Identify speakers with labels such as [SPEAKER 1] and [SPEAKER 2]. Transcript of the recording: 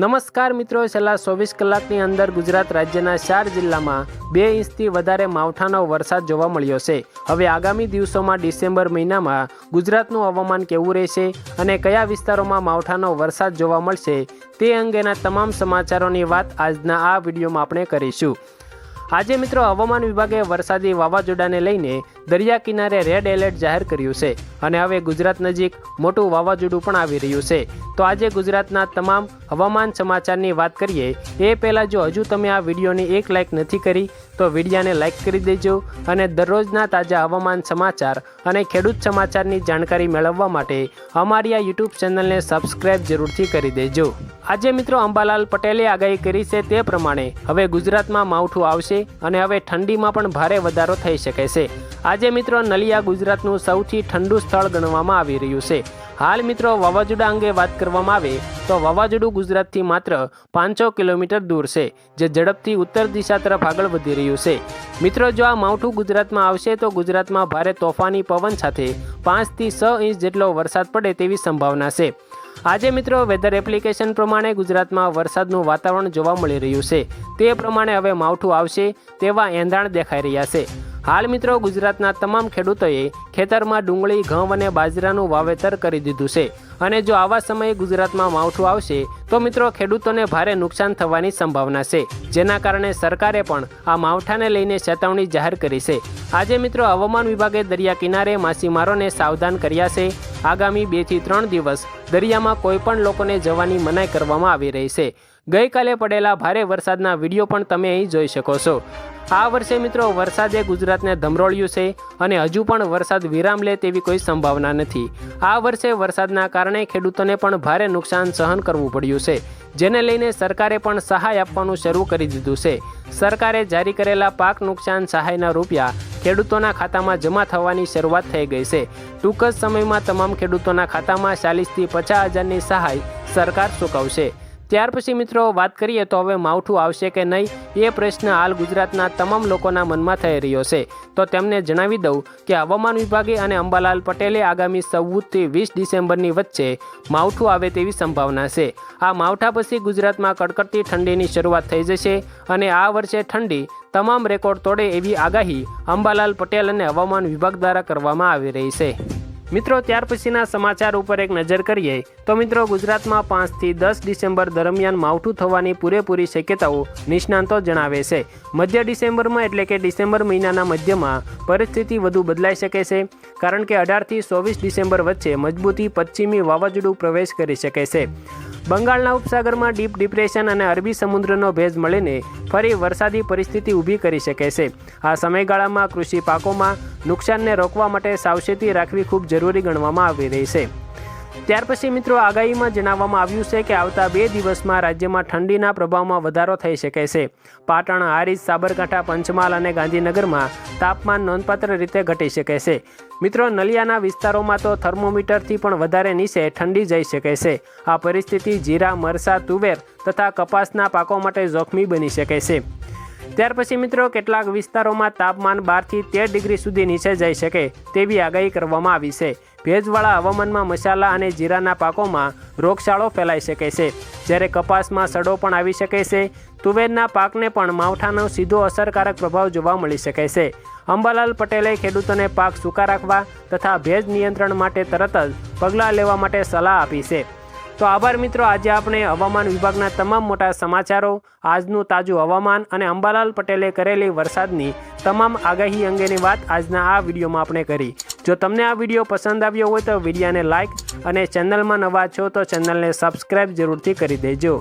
[SPEAKER 1] નમસ્કાર મિત્રો, છેલ્લા ચોવીસ કલાકની અંદર ગુજરાત રાજ્યના ચાર જિલ્લામાં બે ઇંચથી વધારે માવઠાનો વરસાદ જોવા મળ્યો છે. હવે આગામી દિવસોમાં ડિસેમ્બર મહિનામાં ગુજરાતનું હવામાન કેવું રહેશે અને કયા વિસ્તારોમાં માવઠાનો વરસાદ જોવા મળશે તે અંગેના તમામ સમાચારોની વાત આજના આ વિડીયોમાં આપણે કરીશું. આજે મિત્રો હવામાન વિભાગે વરસાદી વાવાઝોડાને લઈને દરિયા કિનારે રેડ એલર્ટ જાહેર કર્યું છે અને હવે ગુજરાત નજીક મોટું વાવાઝોડું પણ આવી રહ્યું છે. તો આજે ગુજરાતના તમામ હવામાન સમાચારની વાત કરીએ, એ પહેલાં જો હજુ તમે આ વિડીયોની એક લાઇક નથી કરી, તો વિડીયાને લાઇક કરી દેજો અને દરરોજના તાજા હવામાન સમાચાર અને ખેડૂત સમાચારની જાણકારી મેળવવા માટે અમારી આ યુટ્યુબ ચેનલને સબસ્ક્રાઈબ જરૂરથી કરી દેજો. આજે મિત્રો અંબાલાલ પટેલે આગાહી કરી છે તે પ્રમાણે હવે ગુજરાતમાં માવઠું આવશે અને હવે ઠંડીમાં પણ ભારે વધારો થઈ શકે છે. આજે મિત્રો નલિયા ગુજરાતનું સૌથી ઠંડુ સ્થળ ગણવામાં આવી રહ્યું છે. હાલ મિત્રો વાવાઝોડા અંગે વાત કરવામાં આવે તો વાવાઝોડું ગુજરાતથી માત્ર પાંચસો કિલોમીટર દૂર છે, જે ઝડપથી ઉત્તર દિશા તરફ આગળ વધી રહ્યું છે. મિત્રો જો આ માવઠું ગુજરાતમાં આવશે તો ગુજરાતમાં ભારે તોફાની પવન સાથે પાંચથી છ ઇંચ જેટલો વરસાદ પડે તેવી સંભાવના છે. આજે મિત્રો વેધર એપ્લિકેશન પ્રમાણે ગુજરાતમાં વરસાદનું વાતાવરણ જોવા મળી રહ્યું છે. તે પ્રમાણે હવે માવઠું આવશે તેવા એંધાણ દેખાઈ રહ્યા છે. હાલ મિત્રો ગુજરાતના તમામ ખેડૂતોએ ખેતરમાં ડુંગળી, ઘઉં અને બાજરાનું વાવેતર કરી દીધું છે. અને જો આવા સમયે ગુજરાતમાં માવઠું આવશે, તો મિત્રો ખેડૂતોને ભારે નુકસાન થવાની સંભાવના છે. જેના કારણે સરકારે પણ આ માવઠાને લઈને ચેતવણી જાહેર કરી છે. આજે મિત્રો હવામાન વિભાગે દરિયા કિનારે માછીમારોને સાવધાન કર્યા છે. આગામી બેથી ત્રણ દિવસ દરિયામાં કોઈ પણ લોકોને જવાની મનાઈ કરવામાં આવી રહી છે. ગઈકાલે પડેલા ભારે વરસાદના વીડિયો પણ તમે અહીં જોઈ શકો છો. આ વર્ષે મિત્રો વરસાદે ગુજરાતને ધમરોળ્યું છે અને હજુ પણ વરસાદ વિરામ લે તેવી કોઈ સંભાવના નથી. આ વર્ષે વરસાદના કારણે ખેડૂતોને પણ ભારે નુકસાન સહન કરવું પડ્યું છે, જેને લઈને સરકારે પણ સહાય આપવાનું શરૂ કરી દીધું છે. સરકારે જારી કરેલા પાક નુકસાન સહાયના રૂપિયા ખેડૂતોના ખાતામાં જમા થવાની શરૂઆત થઈ ગઈ છે. ટૂંક જ સમયમાં તમામ ખેડૂતોના ખાતામાં ચાલીસથી પચાસ હજારની સહાય સરકાર ચૂકવશે. ત્યાર પછી મિત્રો વાત કરીએ તો હવે માવઠું આવશે કે નહીં, એ પ્રશ્ન હાલ ગુજરાતના તમામ લોકોના મનમાં થઈ રહ્યો છે. તો તેમને જણાવી દઉં કે હવામાન વિભાગે અને અંબાલાલ પટેલે આગામી ચૌદથી વીસ ડિસેમ્બરની વચ્ચે માવઠું આવે તેવી સંભાવના છે. આ માવઠા પછી ગુજરાતમાં કડકડતી ઠંડીની શરૂઆત થઈ જશે અને આ વર્ષે ઠંડી તમામ રેકોર્ડ તોડે એવી આગાહી અંબાલાલ પટેલ અને હવામાન વિભાગ દ્વારા કરવામાં આવી રહી છે. મિત્રો, ત્યાર પછીના સમાચાર ઉપર એક નજર કરીએ, તો મિત્રો, ગુજરાતમાં પાંચથી દસ ડિસેમ્બર દરમિયાન માવઠું થવાની પૂરેપૂરી શક્યતાઓ નિષ્ણાંતો જણાવે છે. મધ્ય ડિસેમ્બરમાં એટલે કે ડિસેમ્બર મહિનાના મધ્યમાં પરિસ્થિતિ વધુ બદલાઈ શકે છે, કારણ કે અઢારથી ચોવીસ ડિસેમ્બર વચ્ચે મજબૂતી પશ્ચિમી વાવાઝોડું પ્રવેશ કરી શકે છે. બંગાળના ઉપસાગરમાં ડીપ ડિપ્રેશન અને અરબી સમુદ્રનો ભેજ મળીને ફરી વરસાદી પરિસ્થિતિ ઊભી કરી શકે છે. આ સમયગાળામાં કૃષિ પાકોમાં નુકસાનને રોકવા માટે સાવચેતી રાખવી ખૂબ જરૂરી ગણવામાં આવી રહી છે. ત્યાર પછી મિત્રો આગાહીમાં જણાવવામાં આવ્યું છે કે આવતા બે દિવસમાં રાજ્યમાં ઠંડીના પ્રભાવમાં વધારો થઈ શકે છે. પાટણ, હારીજ, સાબરકાંઠા, પંચમહાલ અને ગાંધીનગરમાં તાપમાન નોંધપાત્ર રીતે ઘટી શકે છે. મિત્રો, નલિયાના વિસ્તારોમાં તો થર્મોમીટરથી પણ વધારે નીચે ઠંડી જઈ શકે છે. આ પરિસ્થિતિ જીરા, મરસા, તુવેર તથા કપાસના પાકો માટે જોખમી બની શકે છે. ત્યાર પછી મિત્રો, કેટલાક વિસ્તારોમાં તાપમાન બારથી તેર ડિગ્રી સુધી નીચે જઈ શકે તેવી આગાહી કરવામાં આવી છે. ભેજવાળા હવામાનમાં મસાલા અને જીરાના પાકોમાં રોગચાળો ફેલાઈ શકે છે. જ્યારે કપાસમાં સડો પણ આવી શકે છે, તુવેરના પાકને પણ માવઠાનો સીધો અસરકારક પ્રભાવ જોવા મળી શકે છે. અંબાલાલ પટેલે ખેડૂતોને પાક સૂકા રાખવા તથા ભેજ નિયંત્રણ માટે તરત જ પગલાં લેવા માટે સલાહ આપી છે. તો આભાર મિત્રો. આજે આપણે હવામાન વિભાગના તમામ મોટા સમાચારો, આજનું તાજું હવામાન અને અંબાલાલ પટેલે કરેલી વરસાદની તમામ આગાહી અંગેની વાત આજના આ વિડીયોમાં આપણે કરી. જો તમને આ વીડિયો પસંદ આવ્યો હોય તો વિડીયાને લાઇક અને ચેનલમાં નવા છો તો ચેનલને સબસ્ક્રાઈબ જરૂરથી કરી દેજો.